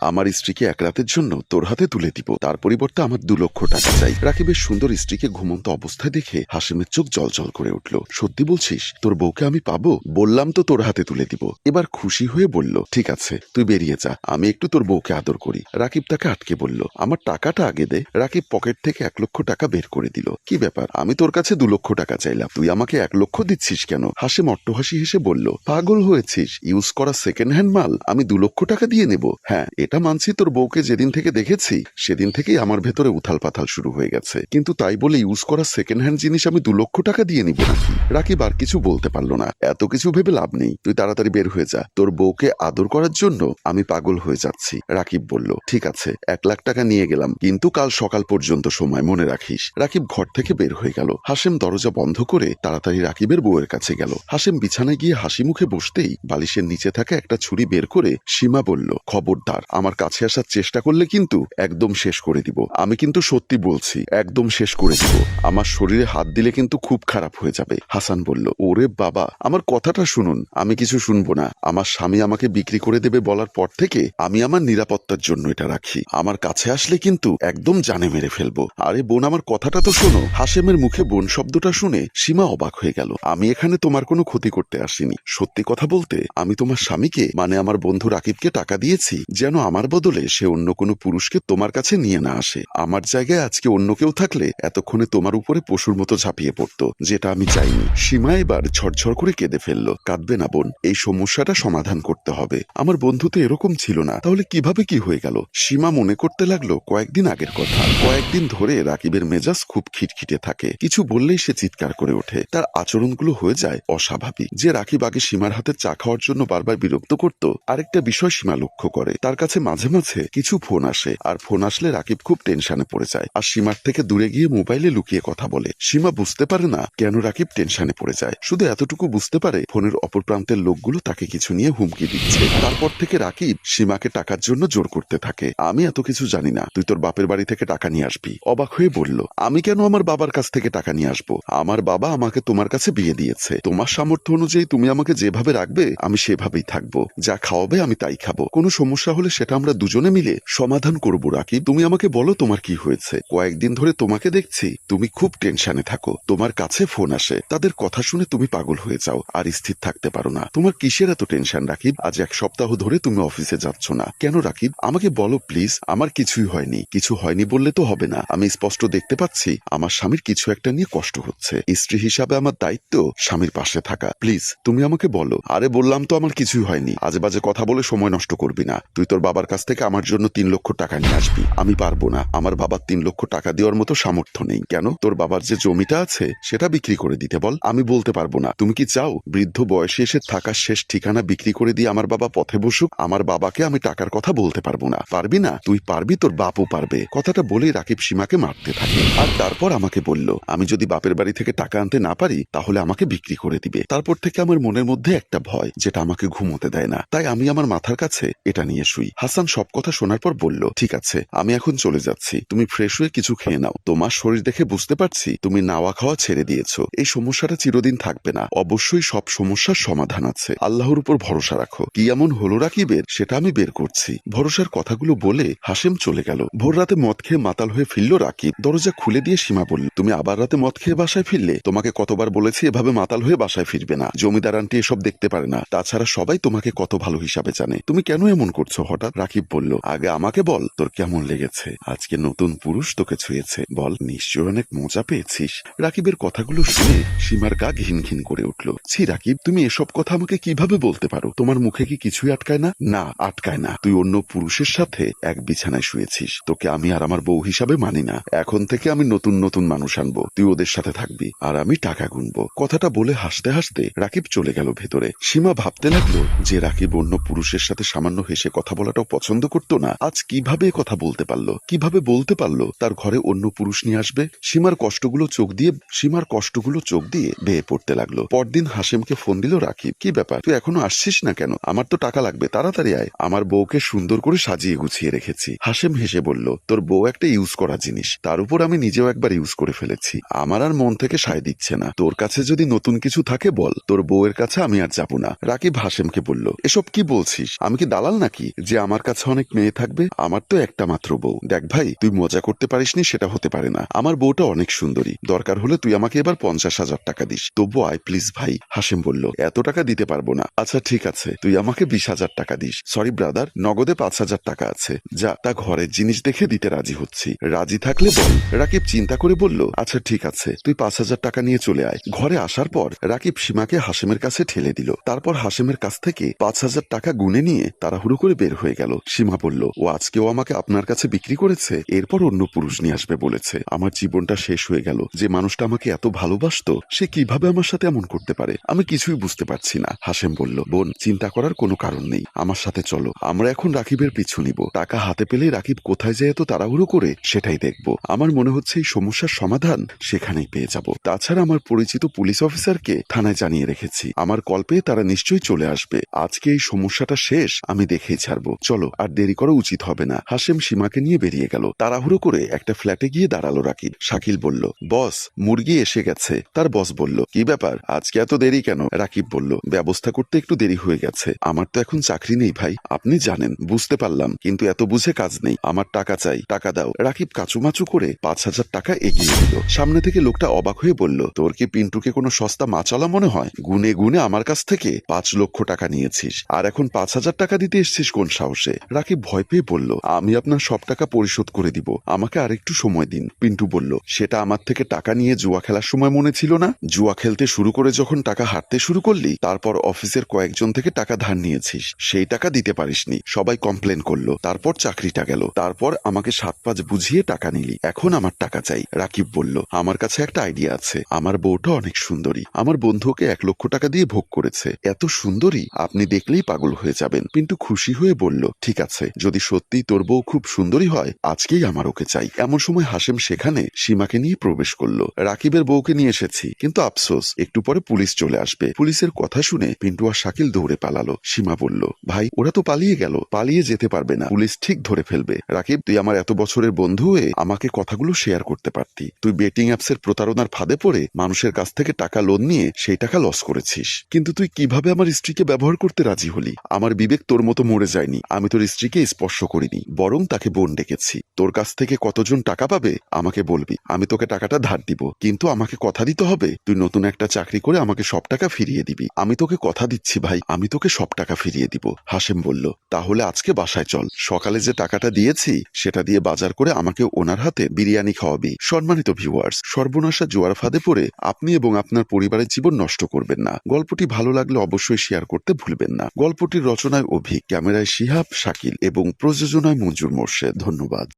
আমার স্ত্রীকে এক রাতের জন্য তোর হাতে তুলে দিব। তার পরিবর্তে আমার দু লক্ষ টাকা চাই। রাকিবের সুন্দর স্ত্রীকে ঘুমন্ত অবস্থায় দেখে হাসিমের চোখ জলজল করে উঠল। সত্যি বলছিস, তোর বউকে আমি পাবো? বললাম তো তোর হাতে তুলে দিব। এবার খুশি হয়ে বলল, ঠিক আছে, তুই বেরিয়ে যা, আমি একটু তোর বউকে আদর করি। রাকিব তাকে আটকে বলল, আমার টাকাটা আগে দে। রাকিব পকেট থেকে এক লক্ষ টাকা বের করে দিল। কি ব্যাপার? আমি তোর কাছে দু লক্ষ টাকা চাইলাম। তুই আমাকে এক লক্ষ দিচ্ছিস কেন? হাসিম অট্টহাসি হেসে বলল, পাগল হয়েছিস, ইউজ করা সেকেন্ড হ্যান্ড মাল, আমি দু লক্ষ টাকা দিয়ে নেব। হ্যাঁ এটা মানছি তোর বউকে যেদিন থেকে দেখেছি, সেদিন থেকেই আমার ভেতরে উথাল পাথাল শুরু হয়ে গেছে। কিন্তু তাই বলে ইউজ করা সেকেন্ড হ্যান্ড জিনিস আমি দু লক্ষ টাকা দিয়ে নিব নাকি? রাকিব আর কিছু বলতে পারল না। এত কিছু ভেবে লাভ নেই। তুই তাড়াতাড়ি বের হয়ে যা। তোর বউকে আদর করার জন্য আমি পাগল হয়ে যাচ্ছি, রাকিব বলল। ঠিক আছে, এক লাখ টাকা নিয়ে গেলাম, কিন্তু কাল সকাল পর্যন্ত সময় মনে রাখিস। রাকিব ঘর থেকে বের হয়ে গেল। হাসেম দরজা বন্ধ করে তাড়াতাড়ি রাকিবের বউয়ের কাছে গেল। হাসেম বিছানায় গিয়ে হাসি মুখে বসতেই বালিশের নিচে থাকা একটা ছুরি বের করে সীমা বলল, খবরদার আমার কাছে আসার চেষ্টা করলে কিন্তু একদম শেষ করে দিব। আমি কিন্তু সত্যি বলছি, একদম শেষ করে দিব। আমার শরীরে হাত দিলে কিন্তু খুব খারাপ হয়ে যাবে, হাসান বলল। ওরে বাবা, আমার কথাটা শুনুন, আমি কিছু শুনব না। আমার স্বামী আমাকে বিক্রি করে দেবে বলার পর থেকে আমি আমার নিরাপত্তার জন্য এটা রাখি। আমার কাছে আসলে কিন্তু একদম জানে মেরে ফেলব। আরে বোন, আমার কথাটা তো শোনো। হাসেমের মুখে বোন শব্দটা শুনে সীমা অবাক হয়ে গেল। আমি এখানে তোমার কোনো ক্ষতি করতে আসিনি। সত্যি কথা বলতে, আমি তোমার স্বামীকে মানে আমার বন্ধু রাকিবকে টাকা দিয়েছি, যেন আমার বদলে সে অন্য কোনো পুরুষকে তোমার কাছে নিয়ে না আসে। আমার জায়গায় আজকে অন্য কেউ থাকলে এতক্ষণে তোমার উপরে পশুর মতো ঝাঁপিয়ে পড়তো, যেটা আমি চাইনি। সীমা এবার ঝরঝর করে কেঁদে ফেলল। কাঁদবে না বোন, এই সমস্যাটা সমাধান করতে হবে। আমার বন্ধু তো এরকম ছিল না। তাহলে কীভাবে কি হয়ে গেল? সীমা মনে করতে লাগল কয়েকদিন আগের কথা। কয়েকদিন ধরে রাকিবের মেজাজ খুব খিটখিটে থাকে। কিছু বললেই সে চিৎকার করে ওঠে। তার আচরণগুলো হয়ে যায় অস্বাভাবিক। যে রাকিব আগে সীমার হাতে চা খাওয়ার জন্য বারবার বিরক্ত করত, আরেকটা বিষয় সীমা লক্ষ্য করে। তার কাছে মাঝে মাঝে কিছু ফোন আসে, আর ফোন আসলে রাকিব খুব টেনশনে পড়ে যায়। আর সীমার থেকে দূরে গিয়ে মোবাইলে লুকিয়ে কথা বলে। সীমা বুঝতে পারে না কেন রাকিব টেনশনে পড়ে যায়। শুধু এতটুকু বুঝতে পারে ফোনের অপর প্রান্তের লোকগুলো তাকে কিছু নিয়ে হুমকি দিচ্ছে। তারপর থেকে রাকিব সীমাকে টাকার জন্য জোর করতে থাকে। আমি এত কিছু জানি না। তুই তোর বাপের বাড়ি থেকে টাকা নিয়ে আসবি। অবাক হয়ে বলল, আমি কেন আমার বাবার কাছ থেকে টাকা নিয়ে আসব? আমার বাবা আমাকে তোমার কাছে বিয়ে দিয়েছে। তোমার সামর্থ্য অনুযায়ী তুমি আমাকে যেভাবে রাখবে, আমি সেভাবেই থাকব। যা খাওয়াবে আমি তাই খাব। কোনো সমস্যা হলে সেটা আমরা দুজনে মিলে সমাধান করব রাকিব তুমি আমাকে বলো তোমার কি হয়েছে। কয়েকদিন ধরে তোমাকে দেখছি। তুমি খুব টেনশনে থাকো। তোমার কাছে ফোন আসে। তাদের কথা শুনে তুমি পাগল হয়ে যাও আর স্থির থাকতে পারো না। তোমার কিসের এত টেনশন রাকিব আজ এক সপ্তাহ ধরে তুমি অফিসে যাচ্ছ না। কেন রাকিব আমাকে বলো, প্লিজ। আমার কিছুই হয়নি। কিছু হয়নি বললে তো হবে না। আমি স্পষ্ট দেখতে পাচ্ছি, আমার স্বামীর কিছু একটা নিয়ে কষ্ট হচ্ছে। স্ত্রী হিসাবে আমার দায়িত্ব স্বামীর পাশে থাকা। প্লিজ, তুমি আমাকে বলো। আরে, বললাম তো আমার কিছুই হয়নি। আজে বাজে কথা বলে সময় নষ্ট করবি না। তুই তোর বাবার কাছ থেকে আমার জন্য তিন লক্ষ টাকা নিয়ে আসবি। আমি পারব না। আমার বাবার তিন লক্ষ টাকা দেওয়ার মতো সামর্থ্য নেই। কেন? তোর বাবার যে জমিটা আছে, সেটা বিক্রি করে দিতে বল। আমি বলতে পারব না। তুমি কি চাও? বৃদ্ধ বয়সে এসে থাকার শেষ ঠিকানা বিক্রি করে দিয়ে আমার বাবা পথে বসুক? আমার বাবাকে আমি টাকার কথা বলতে পারব না। পারবি না? তুই পারবি, তোর বাপও পারবে। কথাটা বলেই রাকিব সীমাকে মারতে থাকে। আর তারপর আমাকে বলল, আমি যদি বাপের বাড়ি থেকে টাকা আনতে না পারি, তাহলে আমাকে বিক্রি করে দিবে। তারপর থেকে আমার মনের মধ্যে একটা ভয়, যেটা আমাকে ঘুমোতে দেয় না। তাই আমি আমার মাথার কাছে এটা নিয়ে শুই। হাসান সব কথা শোনার পর বলল, ঠিক আছে, আমি এখন চলে যাচ্ছি। তুমি ফ্রেশ হয়ে কিছু খেয়ে নাও। তোমার শরীর দেখে বুঝতে পারছি তুমি নাওয়া খাওয়া ছেড়ে দিয়েছ। এই সমস্যাটা চিরদিন থাকবে না। অবশ্যই সব সমস্যার সমাধান আছে। আল্লাহর উপর ভরসা রাখো। কি এমন হলো রাকিবের? সেটা আমি বের করছি। ভরসার কথাগুলো বলে হাসেম চলে গেল। ভোর রাতে মদ খেয়ে মাতাল হয়ে ফিরল রাকিব। দরজা খুলে দিয়ে সীমা বলল, তুমি আবার রাতে মদ খেয়ে বাসায় ফিরলে? তোমাকে কতবার বলেছি এভাবে মাতাল হয়ে বাসায় ফিরবে না। জমিদার আন্টি এসব দেখতে পারে না। তাছাড়া সবাই তোমাকে কত ভালো হিসাবে জানে। তুমি কেন এমন করছ হঠাৎ? রাকিব বলল, আগে আমাকে বল, তোর কেমন লেগেছে? আজকে নতুন পুরুষ তোকে ছুঁয়েছে। বল নিশ্চয় অনেক মজা পেয়েছিস? রাকিবের কথাগুলো শুনে সীমার গা ঘিন ঘিন করে উঠল। ছি রাকিব, তুমি এসব কথা আমাকে কীভাবে বলতে পারো? তোমার মুখে কি কিছুই আটকায় না? না, আটকায় না। তুই অন্য পুরুষের সাথে এক বিছানায় শুয়েছিস। তোকে আমি আর আমার বউ হিসাবে মানি না। এখন থেকে আমি নতুন নতুন মানুষ আনব। তুই ওদের সাথে থাকবি আর আমি টাকা গুনবো। কথাটা বলে হাসতে হাসতে রাকিব চলে গেল ভেতরে। সীমা ভাবতে লাগল যে রাকিব অন্য পুরুষের সাথে সামান্য হেসে কথা বলাটাও পছন্দ করতো না। আজ কীভাবে কথা বলতে পারল? কীভাবে বলতে পারল? তার ঘরে অন্য পুরুষ নিয়ে আসবে? সীমার কষ্টগুলো চোখ দিয়ে সীমার কষ্টগুলো চোখ দিয়ে বেয়ে পড়তে লাগল। পরদিন হাসিমকে ফোন দিল রাকিব। কি ব্যাপার? তুই এখনও আসছিস না কেন? আমার তো টাকা লাগবে। তাড়াতাড়ি আয়। আমার বউকে সুন্দর করে সাজিয়ে গুছিয়ে রেখেছি। হাসেম হেসে বলল, তোর বউ একটা ইউজ করা জিনিস। তার উপর আমি নিজেও একবার ইউজ করে ফেলেছি। আমার আর মন থেকে সায় দিচ্ছে না। তোর কাছে যদি নতুন কিছু থাকে বল। তোর বউয়ের কাছে আমি আর যাব না। রাকিব হাসেমকে বলল, এসব কি বলছিস? আমি কি দালাল নাকি? যে আমার কাছে অনেক মেয়ে থাকবে, আমার তো একটা মাত্র বউ। দেখ ভাই, তুই মজা করতে পারিসনি, সেটা হতে পারে না। আমার বউটা অনেক সুন্দরী। দরকার হলে তুই আমাকে এবার পঞ্চাশ হাজার টাকা দিস। তবু আয় প্লিজ ভাই, হাসেম বলল, এত টাকা দিতে পারব না। আচ্ছা ঠিক আছে, তুই আমাকে বিশ হাজার টাকা দিস। সরি ব্রাদার নগদে পাঁচ হাজার টাকা আছে। যা, তা ঘরের জিনিস দেখে দিতে রাজি হচ্ছি। রাজি থাকলে বল। রাকিব চিন্তা করে বলল আচ্ছা ঠিক আছে, তুই পাঁচ হাজার টাকা নিয়ে চলে আয়। ঘরে আসার পর রাকিব সীমাকে হাসেমের কাছে ঠেলে দিল। তারপর হাসেমের কাছ থেকে পাঁচ হাজার টাকা গুনে নিয়ে তাড়াহুড়ো করে বের হয়ে গেল। সীমা বলল, ও আজকেও আমাকে আপনার কাছে বিক্রি করেছে। এরপর অন্য পুরুষ নিয়ে আসবে বলেছে। আমার জীবনটা শেষ হয়ে গেল। যে মানুষটা আমাকে এত ভালোবাসতো, সে কীভাবে আমার সাথে এমন করতে পারে? আমি কিছুই বুঝতে পারছি না। হাসেম বলল, বোন, চিন্তা করার কোনো কারণ নেই। আমার সাথে চলো। আমরা এখন রাকিবের পিছু নিব। টাকা হাতে পেলে রাকিব কোথায় যায় এত তাড়াহুড়ো করে, সেটাই দেখব। আমার মনে হচ্ছে এই সমস্যার সমাধান সেখানেই পেয়ে যাব। তাছাড়া আমার পরিচিত পুলিশ অফিসারকে থানায় জানিয়ে রেখেছি। আমার কল্পে তারা নিশ্চয়ই চলে আসবে। আজকে এই সমস্যাটা শেষ, আমি দেখেই ছাড়বো। চলো, আর দেরি করা উচিত হবে না। হাসেম সীমাকে নিয়ে বেরিয়ে গেল। তাড়াহুড়ো করে একটা ফ্ল্যাটে গিয়ে দাঁড়াল রাকিব। শাকিল বলল, বস, মুরগি এসে গেছে। তার বস বলল, কি ব্যাপার? আজকে এত দেরি কেন? রাকিব বলল, ব্যবস্থা করতে একটু দেরি হয়ে গেছে। আমার তো এখন চাকরি নেই ভাই। আপনি জানেন, বুঝতে পারলাম, কিন্তু এত বুঝে কাজ নেই। আমার টাকা চাই, টাকা দাও। রাকিব কাচুমাচু করে পাঁচ হাজার টাকা এগিয়ে দিল সামনে থেকে লোকটা অবাক হয়ে বলল, তোর কি পিন্টুকে কোনো সস্তা মাচালা মনে হয়? গুনে গুনে আমার কাছ থেকে পাঁচ লক্ষ টাকা নিয়েছিস। আর এখন পাঁচ হাজার টাকা দিতে এসছিস কোন সাহসে? রাকিব ভয় পেয়ে বলল, আমি আপনার সব টাকা পরিশোধ করে দিব। আমাকে আরেকটু সময় দিন। পিন্টু বলল, সেটা আমার থেকে টাকা নিয়ে জুয়া খেলার সময় মনে ছিল না? জুয়া খেলতে শুরু করে যখন টাকা হাঁটতে শুরু করলি, তারপর অফিসের কয়েকজন থেকে টাকা ধার নিয়েছিস। সেই টাকা দিতে পারিসনি। সবাই কমপ্লেন করল। তারপর চাকরিটা গেল। তারপর আমাকে সাত পাঁচ বুঝিয়ে টাকা নিলি। এখন আমার টাকা চাই। রাকিব বলল, আমার কাছে একটা আইডিয়া আছে। আমার বউটা অনেক সুন্দরী। আমার বন্ধুকে এক লক্ষ টাকা দিয়ে ভোগ করেছে। এত সুন্দরী, আপনি দেখলেই পাগল হয়ে যাবেন। কিন্তু খুশি হয়ে বলল ঠিক আছে, যদি সত্যিই তোর বউ খুব সুন্দরী হয়, আজকেই আমার ওকে চাই। এমন সময় হাসেম সেখানে সীমাকে নিয়ে প্রবেশ করল। রাকিবের বউকে নিয়ে এসেছি, কিন্তু আফসোস, একটু পরে পুলিশ চলে আসবে। পুলিশের কথা শুনে পিন্টু আর শাকিল দৌড়ে পালালো। সীমা বলল, ভাই, ওরা তো পালিয়ে গেল, পালিয়ে যেতে পারবে না। পুলিশ ঠিক ধরে ফেলবে। রাকিব, তুই আমার এত বছরের বন্ধু হয়ে আমাকে কথাগুলো শেয়ার করতে পারতি। তুই বেটিং অ্যাপসের প্রতারণার ফাঁদে পড়ে মানুষের কাছ থেকে টাকা লোন নিয়ে সেই টাকা লস করেছিস। কিন্তু তুই কীভাবে আমার স্ত্রীকে ব্যবহার করতে রাজি হলি? আমার বিবেক তোর মতো মরে যায়নি। আমি তোর স্ত্রীকে স্পর্শ করিনি, বরং তাকে বোন ডেকেছি। তোর কাছ থেকে কতজন টাকা পাবে, আমাকে বলবি। আমি তোকে টাকাটা ধার দিব, কিন্তু আমাকে কথা দিতে হবে। তুই নতুন একটা চাকরি করে আমাকে সব টাকা ফিরিয়ে দিবি। আমি তোকে কথা দিচ্ছি ভাই, আমি তোকে সব টাকা ফিরিয়ে দিব হাসেম বলল। তাহলে আজকে বাসায় চল। সকালে যে টাকাটা দিয়েছি, সেটা দিয়ে বাজার করে আমাকে ওনার হাতে বিরিয়ানি খাওয়াবি। সম্মানিত ভিউয়ার্স সর্বনাশা জোয়ার ফাঁদে পড়ে আপনি এবং আপনার পরিবারের জীবন নষ্ট করবেন না। গল্পটি ভালো লাগলে অবশ্যই শেয়ার করতে ভুলবেন না। গল্পটির রচনায় অভিক ক্যামেরায় শিহাব শাকিল এবং প্রযোজনায় মঞ্জুর মোর্শেদ। ধন্যবাদ।